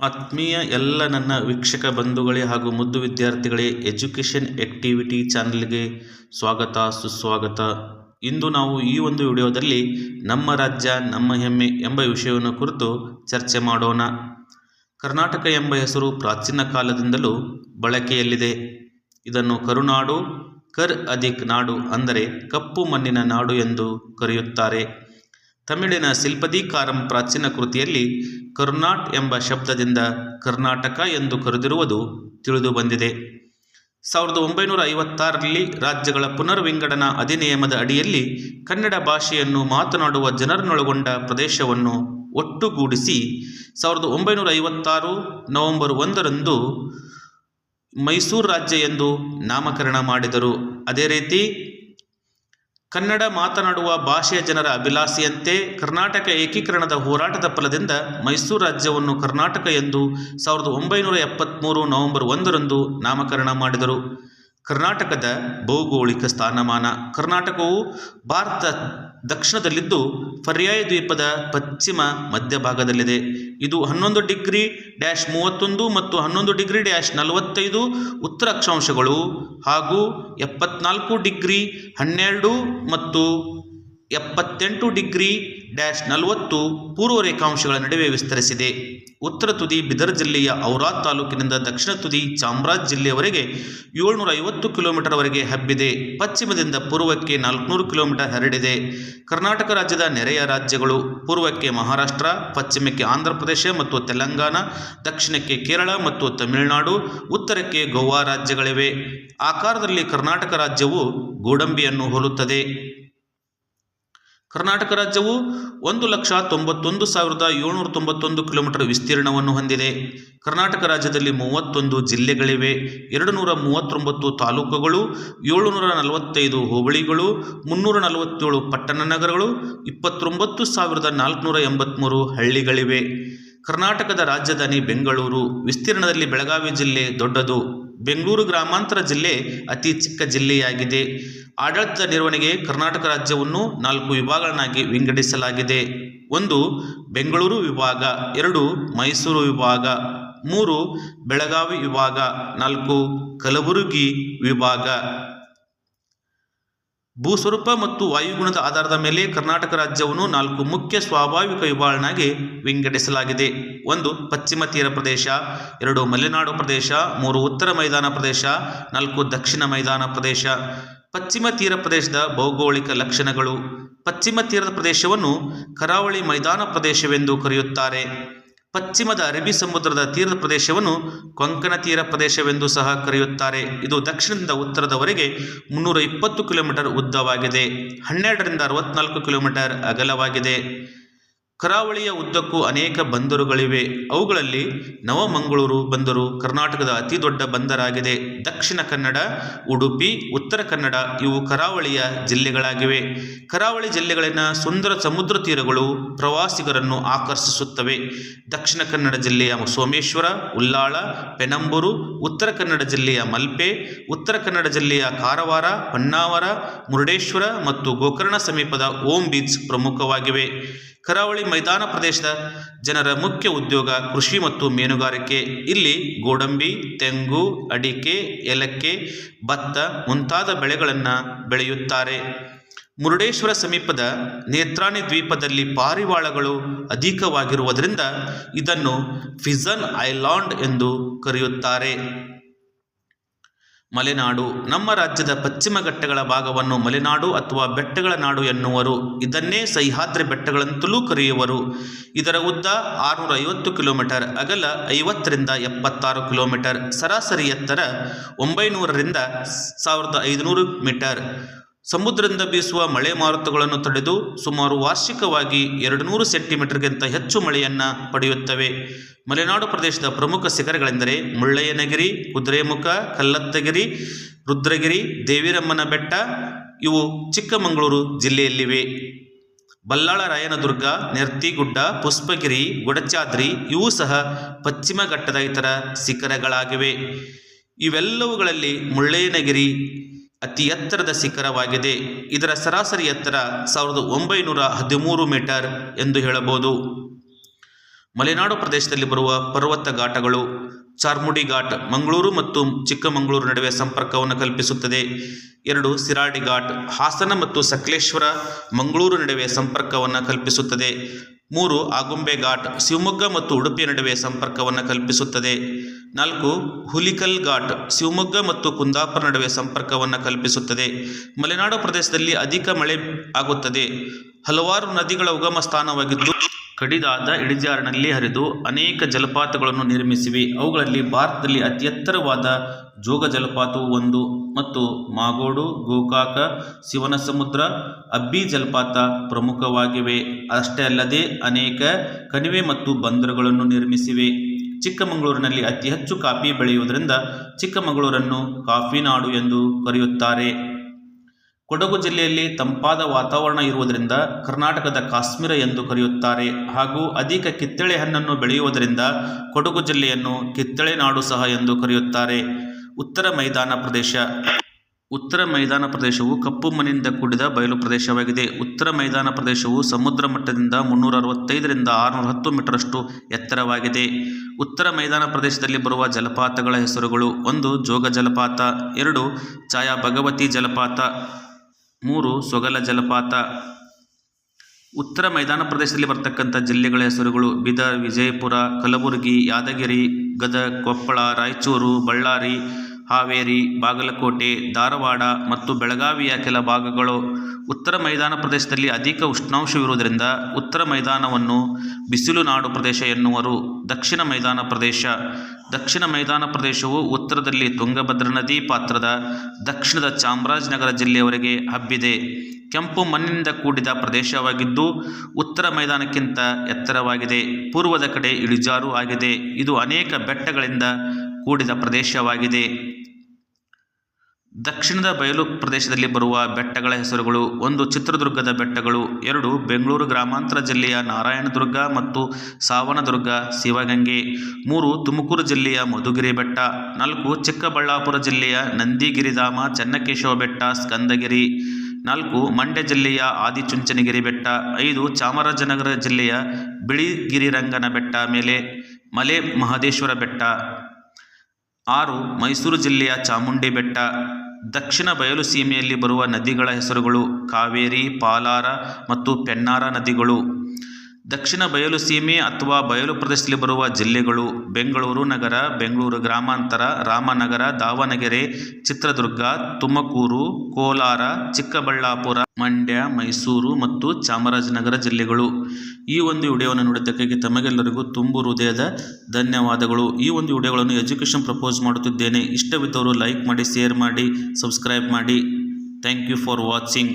ಆತ್ಮೀಯ ಎಲ್ಲ ನನ್ನ ವೀಕ್ಷಕ ಬಂಧುಗಳೇ ಹಾಗೂ ಮುದ್ದು ವಿದ್ಯಾರ್ಥಿಗಳೇ ಎಜುಕೇಷನ್ ಆ್ಯಕ್ಟಿವಿಟಿ ಚಾನಲ್ಗೆ ಸ್ವಾಗತ, ಸುಸ್ವಾಗತ. ಇಂದು ನಾವು ಈ ಒಂದು ವಿಡಿಯೋದಲ್ಲಿ ನಮ್ಮ ರಾಜ್ಯ, ನಮ್ಮ ಹೆಮ್ಮೆ ಎಂಬ ವಿಷಯವನ್ನು ಕುರಿತು ಚರ್ಚೆ ಮಾಡೋಣ. ಕರ್ನಾಟಕ ಎಂಬ ಹೆಸರು ಪ್ರಾಚೀನ ಕಾಲದಿಂದಲೂ ಬಳಕೆಯಲ್ಲಿದೆ. ಇದನ್ನು ಕರುನಾಡು, ಕರ್ ಅಧಿಕ್ ನಾಡು ಅಂದರೆ ಕಪ್ಪು ಮಣ್ಣಿನ ನಾಡು ಎಂದು ಕರೆಯುತ್ತಾರೆ. ತಮಿಳಿನ ಸಿಲ್ಪದೀಕಾರಂ ಪ್ರಾಚೀನ ಕೃತಿಯಲ್ಲಿ ಕರ್ನಾಟ್ ಎಂಬ ಶಬ್ದದಿಂದ ಕರ್ನಾಟಕ ಎಂದು ಕರೆದಿರುವುದು ತಿಳಿದು ಬಂದಿದೆ ಸಾವಿರದ ಒಂಬೈನೂರ ಐವತ್ತಾರರಲ್ಲಿ ರಾಜ್ಯಗಳ ಪುನರ್ವಿಂಗಡನಾ ಅಧಿನಿಯಮದ ಅಡಿಯಲ್ಲಿ ಕನ್ನಡ ಭಾಷೆಯನ್ನು ಮಾತನಾಡುವ ಜನರನ್ನೊಳಗೊಂಡ ಪ್ರದೇಶವನ್ನು ಒಟ್ಟುಗೂಡಿಸಿ ಸಾವಿರದ ಒಂಬೈನೂರ ಐವತ್ತಾರು ನವೆಂಬರ್ ಒಂದರಂದು ಮೈಸೂರು ರಾಜ್ಯ ಎಂದು ನಾಮಕರಣ ಮಾಡಿದರು. ಅದೇ ರೀತಿ ಕನ್ನಡ ಮಾತನಾಡುವ ಭಾಷೆಯ ಜನರ ಅಭಿಲಾಷೆಯಂತೆ ಕರ್ನಾಟಕ ಏಕೀಕರಣದ ಹೋರಾಟದ ಫಲದಿಂದ ಮೈಸೂರು ರಾಜ್ಯವನ್ನು ಕರ್ನಾಟಕ ಎಂದು ಸಾವಿರದ ಒಂಬೈನೂರ ಎಪ್ಪತ್ತ್ಮೂರು ನವೆಂಬರ್ ಒಂದರಂದು ನಾಮಕರಣ ಮಾಡಿದರು. ಕರ್ನಾಟಕದ ಭೌಗೋಳಿಕ ಸ್ಥಾನಮಾನ. ಕರ್ನಾಟಕವು ಭಾರತ ದಕ್ಷಿಣದಲ್ಲಿದ್ದು ಪರ್ಯಾಯ ದ್ವೀಪದ ಪಶ್ಚಿಮ ಮಧ್ಯಭಾಗದಲ್ಲಿದೆ. ಇದು ಹನ್ನೊಂದು ಡಿಗ್ರಿ ಡ್ಯಾಶ್ ಮೂವತ್ತೊಂದು ಮತ್ತು ಹನ್ನೊಂದು ಡಿಗ್ರಿ ಡ್ಯಾಶ್ ನಲವತ್ತೈದು ಉತ್ತರ ಅಕ್ಷಾಂಶಗಳು ಹಾಗೂ ಎಪ್ಪತ್ನಾಲ್ಕು ಡಿಗ್ರಿ ಹನ್ನೆರಡು ಮತ್ತು ಎಪ್ಪತ್ತೆಂಟು ಡಿಗ್ರಿ ಡ್ಯಾಶ್ ನಲವತ್ತು ಪೂರ್ವ ರೇಖಾಂಶಗಳ ನಡುವೆ ವಿಸ್ತರಿಸಿದೆ. ಉತ್ತರ ತುದಿ, ಬಿದರ್ ಜಿಲ್ಲೆಯ ಔರಾದ್ ತಾಲೂಕಿನಿಂದ ದಕ್ಷಿಣ ತುದಿ, ಚಾಮರಾಜ್ ಜಿಲ್ಲೆಯವರೆಗೆ ಏಳ್ನೂರ ಐವತ್ತು ಕಿಲೋಮೀಟರ್ವರೆಗೆ ಹಬ್ಬಿದೆ. ಪಶ್ಚಿಮದಿಂದ ಪೂರ್ವಕ್ಕೆ ನಾಲ್ಕುನೂರು ಕಿಲೋಮೀಟರ್ ಹರಡಿದೆ. ಕರ್ನಾಟಕ ರಾಜ್ಯದ ನೆರೆಯ ರಾಜ್ಯಗಳು ಪೂರ್ವಕ್ಕೆ ಮಹಾರಾಷ್ಟ್ರ, ಪಶ್ಚಿಮಕ್ಕೆ ಆಂಧ್ರ ಪ್ರದೇಶ ಮತ್ತು ತೆಲಂಗಾಣ, ದಕ್ಷಿಣಕ್ಕೆ ಕೇರಳ ಮತ್ತು ತಮಿಳುನಾಡು, ಉತ್ತರಕ್ಕೆ ಗೋವಾ ರಾಜ್ಯಗಳಿವೆ. ಆಕಾರದಲ್ಲಿ ಕರ್ನಾಟಕ ರಾಜ್ಯವು ಗೋಡಂಬಿಯನ್ನು ಹೋಲುತ್ತದೆ. ಕರ್ನಾಟಕ ರಾಜ್ಯವು ಒಂದು ಲಕ್ಷ ತೊಂಬತ್ತೊಂದು ಸಾವಿರದ ಏಳ್ನೂರ ತೊಂಬತ್ತೊಂದು ಕಿಲೋಮೀಟರ್ ವಿಸ್ತೀರ್ಣವನ್ನು ಹೊಂದಿದೆ. ಕರ್ನಾಟಕ ರಾಜ್ಯದಲ್ಲಿ ಮೂವತ್ತೊಂದು ಜಿಲ್ಲೆಗಳಿವೆ. ಎರಡು ನೂರ ಮೂವತ್ತೊಂಬತ್ತು ತಾಲೂಕುಗಳು, ಏಳುನೂರ ನಲವತ್ತೈದು ಹೋಬಳಿಗಳು, ಮುನ್ನೂರ ನಲವತ್ತೇಳು ಪಟ್ಟಣ ನಗರಗಳು, ಇಪ್ಪತ್ತೊಂಬತ್ತು ಸಾವಿರದ ನಾಲ್ಕುನೂರ ಎಂಬತ್ತ್ಮೂರು ಹಳ್ಳಿಗಳಿವೆ. ಕರ್ನಾಟಕದ ರಾಜಧಾನಿ ಬೆಂಗಳೂರು ವಿಸ್ತೀರ್ಣದಲ್ಲಿ ಬೆಳಗಾವಿ ಜಿಲ್ಲೆ ದೊಡ್ಡದು. ಬೆಂಗಳೂರು ಗ್ರಾಮಾಂತರ ಜಿಲ್ಲೆ ಅತಿ ಚಿಕ್ಕ ಜಿಲ್ಲೆಯಾಗಿದೆ. ಆಡಳಿತ ನಿರ್ವಹಣೆಗೆ ಕರ್ನಾಟಕ ರಾಜ್ಯವನ್ನು ನಾಲ್ಕು ವಿಭಾಗಗಳನ್ನಾಗಿ ವಿಂಗಡಿಸಲಾಗಿದೆ. ಒಂದು, ಬೆಂಗಳೂರು ವಿಭಾಗ, ಎರಡು, ಮೈಸೂರು ವಿಭಾಗ, ಮೂರು, ಬೆಳಗಾವಿ ವಿಭಾಗ, ನಾಲ್ಕು, ಕಲಬುರಗಿ ವಿಭಾಗ. ಭೂಸ್ವರೂಪ ಮತ್ತು ವಾಯುಗುಣದ ಆಧಾರದ ಮೇಲೆ ಕರ್ನಾಟಕ ರಾಜ್ಯವನ್ನು ನಾಲ್ಕು ಮುಖ್ಯ ಸ್ವಾಭಾವಿಕ ವಿಭಾಗನಾಗಿ ವಿಂಗಡಿಸಲಾಗಿದೆ. ಒಂದು ಪಶ್ಚಿಮ ತೀರ ಪ್ರದೇಶ, ಎರಡು ಮಲೆನಾಡು ಪ್ರದೇಶ, ಮೂರು ಉತ್ತರ ಮೈದಾನ ಪ್ರದೇಶ, ನಾಲ್ಕು ದಕ್ಷಿಣ ಮೈದಾನ ಪ್ರದೇಶ. ಪಶ್ಚಿಮ ತೀರ ಪ್ರದೇಶದ ಭೌಗೋಳಿಕ ಲಕ್ಷಣಗಳು. ಪಶ್ಚಿಮ ತೀರದ ಪ್ರದೇಶವನ್ನು ಕರಾವಳಿ ಮೈದಾನ ಪ್ರದೇಶವೆಂದು ಕರೆಯುತ್ತಾರೆ. ಪಶ್ಚಿಮದ ಅರಬ್ಬಿ ಸಮುದ್ರದ ತೀರದ ಪ್ರದೇಶವನ್ನು ಕೊಂಕಣ ತೀರ ಪ್ರದೇಶವೆಂದು ಸಹ ಕರೆಯುತ್ತಾರೆ. ಇದು ದಕ್ಷಿಣದಿಂದ ಉತ್ತರದವರೆಗೆ ಮುನ್ನೂರ ಇಪ್ಪತ್ತು ಕಿಲೋಮೀಟರ್ ಉದ್ದವಾಗಿದೆ. ಹನ್ನೆರಡರಿಂದ ಅರವತ್ನಾಲ್ಕು ಕಿಲೋಮೀಟರ್ ಅಗಲವಾಗಿದೆ. ಕರಾವಳಿಯ ಉದ್ದಕ್ಕೂ ಅನೇಕ ಬಂದರುಗಳಿವೆ. ಅವುಗಳಲ್ಲಿ ನವಮಂಗಳೂರು ಬಂದರು, ಕರ್ನಾಟಕದ ಅತಿ ದೊಡ್ಡ ಬಂದರಾಗಿದೆ. ದಕ್ಷಿಣ ಕನ್ನಡ, ಉಡುಪಿ, ಉತ್ತರ ಕನ್ನಡ ಇವು ಕರಾವಳಿಯ ಜಿಲ್ಲೆಗಳಾಗಿವೆ. ಕರಾವಳಿ ಜಿಲ್ಲೆಗಳಲ್ಲಿನ ಸುಂದರ ಸಮುದ್ರ ತೀರಗಳು ಪ್ರವಾಸಿಗರನ್ನು ಆಕರ್ಷಿಸುತ್ತವೆ. ದಕ್ಷಿಣ ಕನ್ನಡ ಜಿಲ್ಲೆಯ ಸೋಮೇಶ್ವರ ಉಲ್ಲಾಳ ಪೆನಂಬೂರು, ಉತ್ತರ ಕನ್ನಡ ಜಿಲ್ಲೆಯ ಮಲ್ಪೆ, ಉತ್ತರ ಕನ್ನಡ ಜಿಲ್ಲೆಯ ಕಾರವಾರ, ಹೊನ್ನಾವರ, ಮುರುಡೇಶ್ವರ ಮತ್ತು ಗೋಕರ್ಣ ಸಮೀಪದ ಓಂ ಬೀಚ್ ಪ್ರಮುಖವಾಗಿವೆ. ಕರಾವಳಿ ಮೈದಾನ ಪ್ರದೇಶದ ಜನರ ಮುಖ್ಯ ಉದ್ಯೋಗ ಕೃಷಿ ಮತ್ತು ಮೀನುಗಾರಿಕೆ. ಇಲ್ಲಿ ಗೋಡಂಬಿ, ತೆಂಗು, ಅಡಿಕೆ, ಏಲಕ್ಕೆ, ಭತ್ತ ಮುಂತಾದ ಬೆಳೆಗಳನ್ನು ಬೆಳೆಯುತ್ತಾರೆ. ಮುರುಡೇಶ್ವರ ಸಮೀಪದ ನೇತ್ರಾಣಿ ದ್ವೀಪದಲ್ಲಿ ಪಾರಿವಾಳಗಳು ಅಧಿಕವಾಗಿರುವುದರಿಂದ ಇದನ್ನು ಫಿಜನ್ ಐಲ್ಯಾಂಡ್ ಎಂದು ಕರೆಯುತ್ತಾರೆ. ಮಲೆನಾಡು. ನಮ್ಮ ರಾಜ್ಯದ ಪಶ್ಚಿಮ ಘಟ್ಟಗಳ ಭಾಗವನ್ನು ಮಲೆನಾಡು ಅಥವಾ ಬೆಟ್ಟಗಳ ನಾಡು ಎನ್ನುವರು. ಇದನ್ನೇ ಸಹ್ಯಾದ್ರಿ ಬೆಟ್ಟಗಳಂತಲೂ ಕರೆಯುವರು. ಇದರ ಉದ್ದ ಆರುನೂರ ಐವತ್ತು ಕಿಲೋಮೀಟರ್, ಅಗಲ ಐವತ್ತರಿಂದ ಎಪ್ಪತ್ತಾರು ಕಿಲೋಮೀಟರ್, ಸರಾಸರಿ ಎತ್ತರ ಒಂಬೈನೂರರಿಂದ ಸಾವಿರದ ಐದುನೂರು ಮೀಟರ್. ಸಮುದ್ರದಿಂದ ಬೀಸುವ ಮಳೆ ಮಾರುತಗಳನ್ನು ತಡೆದು ಸುಮಾರು ವಾರ್ಷಿಕವಾಗಿ ಎರಡು ನೂರು ಸೆಂಟಿಮೀಟರ್ಗಿಂತ ಹೆಚ್ಚು ಮಳೆಯನ್ನು ಪಡೆಯುತ್ತವೆ. ಮಲೆನಾಡು ಪ್ರದೇಶದ ಪ್ರಮುಖ ಶಿಖರಗಳೆಂದರೆ ಮುಳ್ಳಯ್ಯನಗಿರಿ, ಕುದುರೆಮುಖ, ಕಲ್ಲತ್ತಗಿರಿ, ರುದ್ರಗಿರಿ ದೇವಿರಮ್ಮನ ಬೆಟ್ಟ ಇವು ಚಿಕ್ಕಮಗಳೂರು ಜಿಲ್ಲೆಯಲ್ಲಿವೆ. ಬಲ್ಲಾಳ ರಾಯನದುರ್ಗ, ನೆರ್ತಿಗುಡ್ಡ, ಪುಷ್ಪಗಿರಿ, ಗುಡಚಾದ್ರಿ ಇವು ಸಹ ಪಶ್ಚಿಮ ಘಟ್ಟದ ಇತರ ಶಿಖರಗಳಾಗಿವೆ. ಇವೆಲ್ಲವುಗಳಲ್ಲಿ ಮುಳ್ಳಯ್ಯನಗಿರಿ ಅತಿ ಎತ್ತರದ ಶಿಖರವಾಗಿದೆ. ಇದರ ಸರಾಸರಿ ಎತ್ತರ ಸಾವಿರದ ಒಂಬೈನೂರ ಹದಿಮೂರು ಮೀಟರ್ ಎಂದು ಹೇಳಬಹುದು. ಮಲೆನಾಡು ಪ್ರದೇಶದಲ್ಲಿ ಬರುವ ಪರ್ವತ ಘಾಟಗಳು ಚಾರ್ಮುಡಿ ಘಾಟ್, ಮಂಗಳೂರು ಮತ್ತು ಚಿಕ್ಕಮಗಳೂರು ನಡುವೆ ಸಂಪರ್ಕವನ್ನು ಕಲ್ಪಿಸುತ್ತದೆ. ಎರಡು ಸಿರಾಡಿ ಘಾಟ್, ಹಾಸನ ಮತ್ತು ಸಕಲೇಶ್ವರ, ಮಂಗಳೂರು ನಡುವೆ ಸಂಪರ್ಕವನ್ನು ಕಲ್ಪಿಸುತ್ತದೆ. ಮೂರು ಆಗುಂಬೆ ಘಾಟ್, ಶಿವಮೊಗ್ಗ ಮತ್ತು ಉಡುಪಿ ನಡುವೆ ಸಂಪರ್ಕವನ್ನು ಕಲ್ಪಿಸುತ್ತದೆ. ನಾಲ್ಕು, ಹುಲಿಕಲ್ ಘಾಟ್, ಶಿವಮೊಗ್ಗ ಮತ್ತು ಕುಂದಾಪುರ ನಡುವೆ ಸಂಪರ್ಕವನ್ನು ಕಲ್ಪಿಸುತ್ತದೆ. ಮಲೆನಾಡು ಪ್ರದೇಶದಲ್ಲಿ ಅಧಿಕ ಮಳೆ ಆಗುತ್ತದೆ. ಹಲವಾರು ನದಿಗಳ ಉಗಮ ಸ್ಥಾನವಾಗಿದ್ದು, ಕಡಿದಾದ ಇಳಿಜಾರಿನಲ್ಲಿ ಹರಿದು ಅನೇಕ ಜಲಪಾತಗಳನ್ನು ನಿರ್ಮಿಸಿವೆ. ಅವುಗಳಲ್ಲಿ ಭಾರತದಲ್ಲಿ ಅತಿ ಎತ್ತರವಾದ ಜೋಗ ಜಲಪಾತವು ಒಂದು ಮತ್ತು ಮಾಗೋಡು, ಗೋಕಾಕ ಶಿವನ ಸಮುದ್ರ ಅಬ್ಬಿ ಜಲಪಾತ ಪ್ರಮುಖವಾಗಿವೆ. ಅಷ್ಟೇ ಅಲ್ಲದೆ ಅನೇಕ ಕಣಿವೆ ಮತ್ತು ಬಂದರುಗಳನ್ನು ನಿರ್ಮಿಸಿವೆ. ಚಿಕ್ಕಮಗಳೂರಿನಲ್ಲಿ ಅತಿ ಹೆಚ್ಚು ಕಾಫಿ ಬೆಳೆಯುವುದರಿಂದ ಚಿಕ್ಕಮಗಳೂರನ್ನು ಕಾಫಿ ನಾಡು ಎಂದು ಕರೆಯುತ್ತಾರೆ. ಕೊಡಗು ಜಿಲ್ಲೆಯಲ್ಲಿ ತಂಪಾದ ವಾತಾವರಣ ಇರುವುದರಿಂದ ಕರ್ನಾಟಕದ ಕಾಶ್ಮೀರ ಎಂದು ಕರೆಯುತ್ತಾರೆ. ಹಾಗೂ ಅಧಿಕ ಕಿತ್ತಳೆ ಹಣ್ಣನ್ನು ಬೆಳೆಯುವುದರಿಂದ ಕೊಡಗು ಜಿಲ್ಲೆಯನ್ನು ಕಿತ್ತಳೆ ನಾಡು ಸಹ ಎಂದು ಕರೆಯುತ್ತಾರೆ. ಉತ್ತರ ಮೈದಾನ ಪ್ರದೇಶ. ಉತ್ತರ ಮೈದಾನ ಪ್ರದೇಶವು ಕಪ್ಪು ಮಣ್ಣಿನಿಂದ ಕೂಡಿದ ಬಯಲು ಪ್ರದೇಶವಾಗಿದೆ. ಉತ್ತರ ಮೈದಾನ ಪ್ರದೇಶವು ಸಮುದ್ರ ಮಟ್ಟದಿಂದ ಮುನ್ನೂರ ಅರವತ್ತೈದರಿಂದ ಆರುನೂರ ಹತ್ತು ಮೀಟರಷ್ಟು ಎತ್ತರವಾಗಿದೆ. ಉತ್ತರ ಮೈದಾನ ಪ್ರದೇಶದಲ್ಲಿ ಬರುವ ಜಲಪಾತಗಳ ಹೆಸರುಗಳು ಒಂದು, ಜೋಗ ಜಲಪಾತ, ಎರಡು ಛಾಯಾ ಭಗವತಿ ಜಲಪಾತ, ಮೂರು, ಸೊಗಲ ಜಲಪಾತ. ಉತ್ತರ ಮೈದಾನ ಪ್ರದೇಶದಲ್ಲಿ ಬರ್ತಕ್ಕಂಥ ಜಿಲ್ಲೆಗಳ ಹೆಸರುಗಳು ಬೀದರ್, ವಿಜಯಪುರ, ಕಲಬುರಗಿ, ಯಾದಗಿರಿ, ಗದಗ, ಕೊಪ್ಪಳ, ರಾಯಚೂರು, ಬಳ್ಳಾರಿ ಹಾವೇರಿ, ಬಾಗಲಕೋಟೆ, ಧಾರವಾಡ ಮತ್ತು ಬೆಳಗಾವಿಯ ಕೆಲ ಭಾಗಗಳು ಉತ್ತರ ಮೈದಾನ ಪ್ರದೇಶದಲ್ಲಿ ಅಧಿಕ ಉಷ್ಣಾಂಶವಿರುವುದರಿಂದ ಉತ್ತರ ಮೈದಾನವನ್ನು ಬಿಸಿಲು ನಾಡು ಪ್ರದೇಶ ಎನ್ನುವರು. ದಕ್ಷಿಣ ಮೈದಾನ ಪ್ರದೇಶ. ದಕ್ಷಿಣ ಮೈದಾನ ಪ್ರದೇಶವು ಉತ್ತರದಲ್ಲಿ ತುಂಗಭದ್ರಾ ನದಿ ಪಾತ್ರದ ದಕ್ಷಿಣದ ಚಾಮರಾಜನಗರ ಜಿಲ್ಲೆಯವರೆಗೆ ಹಬ್ಬಿದೆ. ಕೆಂಪು ಮಣ್ಣಿನಿಂದ ಕೂಡಿದ ಪ್ರದೇಶವಾಗಿದ್ದು ಉತ್ತರ ಮೈದಾನಕ್ಕಿಂತ ಎತ್ತರವಾಗಿದೆ. ಪೂರ್ವದ ಕಡೆ ಇಳಿಜಾರು ಆಗಿದೆ. ಇದು ಅನೇಕ ಬೆಟ್ಟಗಳಿಂದ ಕೂಡಿದ ಪ್ರದೇಶವಾಗಿದೆ. ದಕ್ಷಿಣದ ಬಯಲು ಪ್ರದೇಶದಲ್ಲಿ ಬರುವ ಬೆಟ್ಟಗಳ ಹೆಸರುಗಳು, ಒಂದು ಚಿತ್ರದುರ್ಗದ ಬೆಟ್ಟಗಳು, ಎರಡು ಬೆಂಗಳೂರು ಗ್ರಾಮಾಂತರ ಜಿಲ್ಲೆಯ ನಾರಾಯಣದುರ್ಗ ಮತ್ತು ಸಾವನದುರ್ಗ, ಶಿವಗಂಗೆ, ಮೂರು ತುಮಕೂರು ಜಿಲ್ಲೆಯ ಮಧುಗಿರಿ ಬೆಟ್ಟ, ನಾಲ್ಕು ಚಿಕ್ಕಬಳ್ಳಾಪುರ ಜಿಲ್ಲೆಯ ನಂದಿಗಿರಿಧಾಮ, ಚನ್ನಕೇಶವ ಬೆಟ್ಟ, ಸ್ಕಂದಗಿರಿ, ನಾಲ್ಕು ಮಂಡ್ಯ ಜಿಲ್ಲೆಯ ಆದಿಚುಂಚನಗಿರಿ ಬೆಟ್ಟ, ಐದು ಚಾಮರಾಜನಗರ ಜಿಲ್ಲೆಯ ಬಿಳಿಗಿರಿರಂಗನ ಬೆಟ್ಟ ಮೇಲೆ ಮಲೆ ಮಹದೇಶ್ವರ ಬೆಟ್ಟ, ಆರು ಮೈಸೂರು ಜಿಲ್ಲೆಯ ಚಾಮುಂಡಿ ಬೆಟ್ಟ ದಕ್ಷಿಣ ಬಯಲು ಸೀಮೆಯಲ್ಲಿ ಬರುವ ನದಿಗಳ ಹೆಸರುಗಳು ಕಾವೇರಿ ಪಾಲಾರ ಮತ್ತು ಪೆನ್ನಾರ ನದಿಗಳು. ದಕ್ಷಿಣ ಬಯಲು ಸೀಮೆ ಅಥವಾ ಬಯಲು ಪ್ರದೇಶದಲ್ಲಿ ಬರುವ ಜಿಲ್ಲೆಗಳು ಬೆಂಗಳೂರು ನಗರ, ಬೆಂಗಳೂರು ಗ್ರಾಮಾಂತರ, ರಾಮನಗರ, ದಾವಣಗೆರೆ, ಚಿತ್ರದುರ್ಗ, ತುಮಕೂರು, ಕೋಲಾರ, ಚಿಕ್ಕಬಳ್ಳಾಪುರ, ಮಂಡ್ಯ, ಮೈಸೂರು ಮತ್ತು ಚಾಮರಾಜನಗರ ಜಿಲ್ಲೆಗಳು. ಈ ಒಂದು ವಿಡಿಯೋವನ್ನು ನೋಡಿದ್ದಕ್ಕಾಗಿ ತಮಗೆಲ್ಲರಿಗೂ ತುಂಬು ಹೃದಯದ ಧನ್ಯವಾದಗಳು. ಈ ಒಂದು ವಿಡಿಯೋಗಳನ್ನು ಎಜುಕೇಷನ್ ಪ್ರಪೋಸ್ ಮಾಡುತ್ತಿದ್ದೇನೆ. ಇಷ್ಟವಿದ್ದವರು ಲೈಕ್ ಮಾಡಿ, ಶೇರ್ ಮಾಡಿ, ಸಬ್ಸ್ಕ್ರೈಬ್ ಮಾಡಿ. Thank you for watching.